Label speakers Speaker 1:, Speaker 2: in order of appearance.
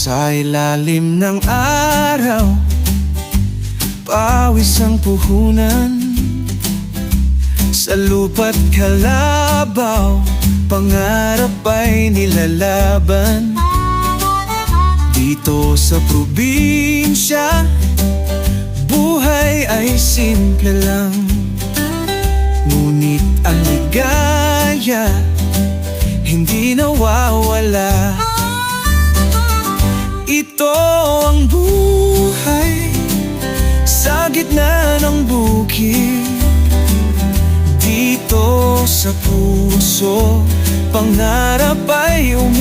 Speaker 1: Sa ilalim ng araw. Pawis ang puhunan. Sa lupa't kalabaw Pangarap ay nilalaban. Dito sa probinsya Buhay ay simple lang. Ngunit ang ligaya Hindi nawawala Ito ang buhay Sa gitna ng bukid. Dito sa puso Pangarap ay umigil